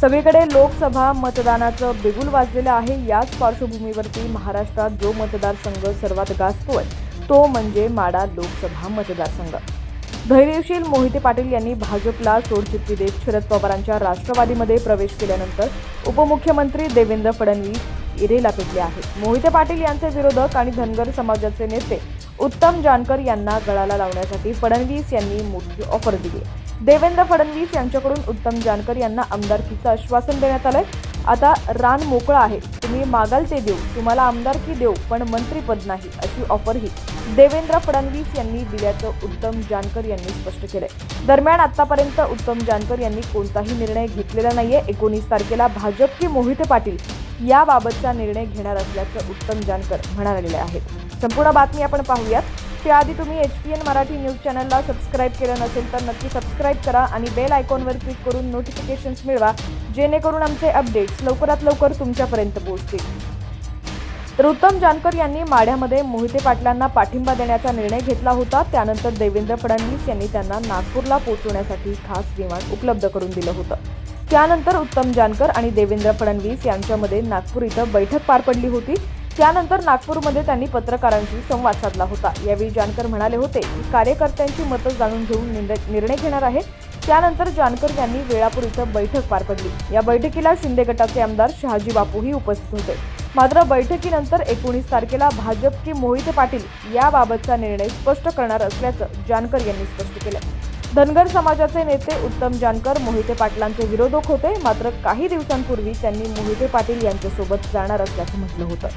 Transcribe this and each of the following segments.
सगळीकडे लोकसभा मतदानाचं बिगुल वाजलेलं आहे. याच पार्श्वभूमीवरती महाराष्ट्रात जो मतदारसंघ सर्वात गाजतोय तो म्हणजे माडा लोकसभा मतदारसंघ. धैर्यशील मोहिते पाटील यांनी भाजपला सोडचिठ्ठी देत शरद पवारांच्या राष्ट्रवादीमध्ये प्रवेश केल्यानंतर उपमुख्यमंत्री देवेंद्र फडणवीस इरेला पेटले आहेत. मोहिते पाटील यांचे विरोधक आणि धनगर समाजाचे नेते उत्तम जानकर यांना गळाला लावण्यासाठी फडणवीस यांनी मोठी ऑफर दिली. देवेंद्र फडणवीस यांच्याकडून उत्तम जानकर यांना आमदारकीचं आश्वासन देण्यात आलंय. आता रान मोकळं आहे. तुम्ही मागाल ते देऊ तुम्हाला आमदारकी देऊ पण मंत्रीपद नाही अशी ऑफरही देवेंद्र फडणवीस यांनी दिल्याचं उत्तम जानकर यांनी स्पष्ट केलंय. दरम्यान आतापर्यंत उत्तम जानकर यांनी कोणताही निर्णय घेतलेला नाहीये. एकोणीस तारखेला भाजप की मोहिते पाटील याबाबतचा निर्णय घेणार असल्याचं उत्तम जानकर म्हणालेले आहेत. संपूर्ण बातमी आपण पाहूयात. त्याआधी तुम्ही H P N Marathi news चॅनलला सबस्क्राईब केलं नसेल तर नक्की सबस्क्राईब करा आणि बेल आयकॉनवर क्लिक करून नोटिफिकेशन्स मिळवा जेणेकरून आमचे अपडेट्स लवकरात लवकर तुमच्यापर्यंत पोहोचतील. तर उत्तम जानकर यांनी माढ्यामध्ये मोहिते पाटलांना पाठिंबा देण्याचा निर्णय घेतला होता. त्यानंतर देवेंद्र फडणवीस यांनी त्यांना नागपूरला पोहोचवण्यासाठी खास विमान उपलब्ध करून दिलं होतं. त्यानंतर उत्तम जानकर आणि देवेंद्र फडणवीस यांच्यामध्ये नागपूर इथं बैठक पार पडली होती. त्यानंतर नागपूरमध्ये त्यांनी पत्रकारांशी संवाद साधला होता. यावेळी जानकर म्हणाले होते की कार्यकर्त्यांची मतं जाणून घेऊन निर्णय निर्णय घेणार आहे त्यानंतर जानकर यांनी वेळापूर इथं बैठक पार पडली. या बैठकीला शिंदे गटाचे आमदार शहाजी बापूही उपस्थित होते. मात्र बैठकीनंतर एकोणीस तारखेला भाजप की मोहिते पाटील याबाबतचा निर्णय स्पष्ट करणार असल्याचं जानकर यांनी स्पष्ट केलं. धनगर समाजाचे नेते उत्तम जानकर मोहिते पाटलांचे विरोधक होते. मात्र काही दिवसांपूर्वी त्यांनी मोहिते पाटील यांच्यासोबत जाणार असल्याचं म्हटलं होतं.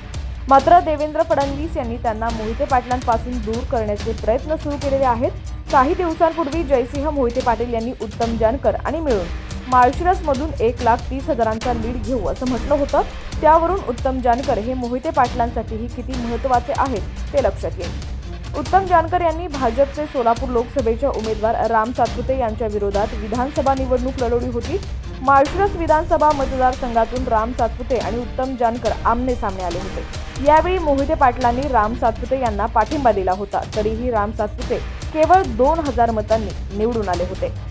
मात्र देवेंद्र फडणवीस यांनी त्यांना मोहिते पाटलांपासून दूर करण्याचे प्रयत्न सुरू केलेले आहेत. काही दिवसांपूर्वी जयसिंह मोहिते पाटील यांनी उत्तम जानकर आणि मिळून माळशिरसमधून एक लाख तीस हजारांचा लीड घेऊ असं म्हटलं होतं. त्यावरून उत्तम जानकर हे मोहिते पाटलांसाठीही किती महत्त्वाचे आहेत ते लक्षात येईल. उत्तम जानकर यांनी भाजपचे सोलापूर लोकसभेच्या उमेदवार राम सातपुते यांच्या विरोधात विधानसभा निवडणूक लढवली होती. माळशिरस विधानसभा मतदारसंघातून राम सातपुते आणि उत्तम जानकर आमने सामने आले होते. यावेळी मोहिते पाटलांनी राम सातपुते यांना पाठिंबा दिला होता. तरीही राम सातपुते केवळ दोन हजार मतांनी निवडून आले होते.